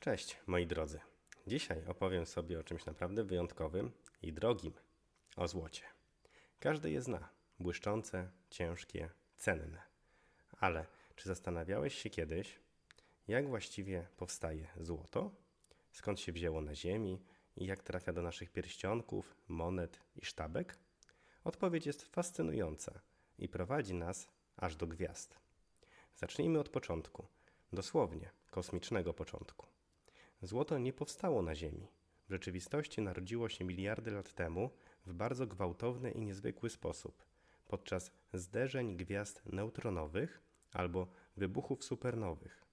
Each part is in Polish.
Cześć, moi drodzy. Dzisiaj opowiem sobie o czymś naprawdę wyjątkowym i drogim o złocie. Każdy je zna błyszczące, ciężkie, cenne. Ale czy zastanawiałeś się kiedyś, jak właściwie powstaje złoto? Skąd się wzięło na Ziemi i jak trafia do naszych pierścionków, monet i sztabek? Odpowiedź jest fascynująca i prowadzi nas aż do gwiazd. Zacznijmy od początku, dosłownie kosmicznego początku. Złoto nie powstało na Ziemi. W rzeczywistości narodziło się miliardy lat temu w bardzo gwałtowny i niezwykły sposób podczas zderzeń gwiazd neutronowych albo wybuchów supernowych.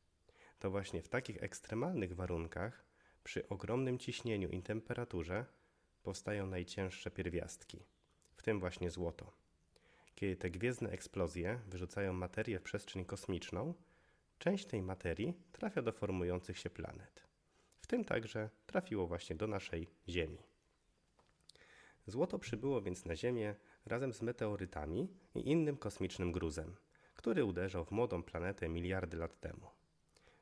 To właśnie w takich ekstremalnych warunkach, przy ogromnym ciśnieniu i temperaturze, powstają najcięższe pierwiastki, w tym właśnie złoto. Kiedy te gwiezdne eksplozje wyrzucają materię w przestrzeń kosmiczną, część tej materii trafia do formujących się planet. W tym także trafiło właśnie do naszej Ziemi. Złoto przybyło więc na Ziemię razem z meteorytami i innym kosmicznym gruzem, który uderzał w młodą planetę miliardy lat temu.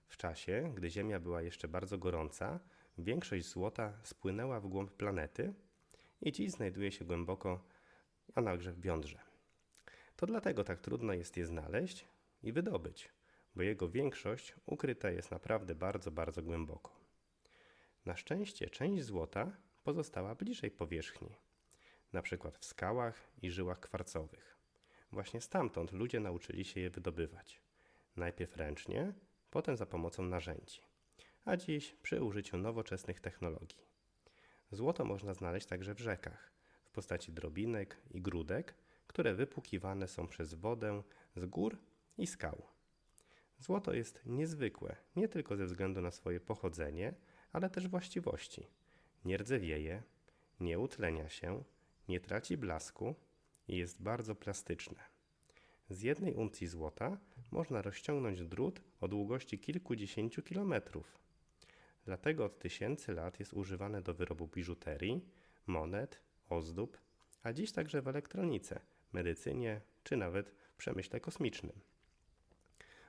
W czasie, gdy Ziemia była jeszcze bardzo gorąca, większość złota spłynęła w głąb planety i dziś znajduje się głęboko, a także w jądrze. To dlatego tak trudno jest je znaleźć i wydobyć, bo jego większość ukryta jest naprawdę bardzo, bardzo głęboko. Na szczęście część złota pozostała bliżej powierzchni, na przykład w skałach i żyłach kwarcowych. Właśnie stamtąd ludzie nauczyli się je wydobywać. Najpierw ręcznie, potem za pomocą narzędzi, a dziś przy użyciu nowoczesnych technologii. Złoto można znaleźć także w rzekach, w postaci drobinek i grudek, które wypłukiwane są przez wodę z gór i skał. Złoto jest niezwykłe nie tylko ze względu na swoje pochodzenie, ale też właściwości. Nie rdzewieje, nie utlenia się, nie traci blasku i jest bardzo plastyczne. Z jednej uncji złota można rozciągnąć drut o długości kilkudziesięciu kilometrów. Dlatego od tysięcy lat jest używane do wyrobu biżuterii, monet, ozdób, a dziś także w elektronice, medycynie czy nawet przemyśle kosmicznym.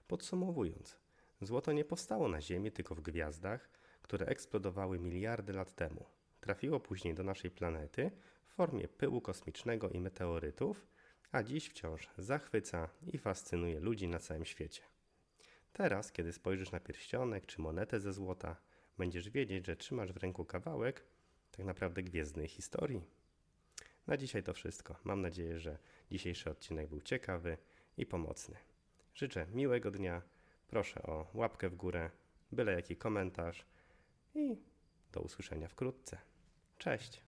Podsumowując, złoto nie powstało na Ziemi, tylko w gwiazdach, które eksplodowały miliardy lat temu. Trafiło później do naszej planety w formie pyłu kosmicznego i meteorytów, a dziś wciąż zachwyca i fascynuje ludzi na całym świecie. Teraz, kiedy spojrzysz na pierścionek czy monetę ze złota, będziesz wiedzieć, że trzymasz w ręku kawałek tak naprawdę gwiezdnej historii. Na dzisiaj to wszystko. Mam nadzieję, że dzisiejszy odcinek był ciekawy i pomocny. Życzę miłego dnia. Proszę o łapkę w górę, byle jaki komentarz i do usłyszenia wkrótce. Cześć!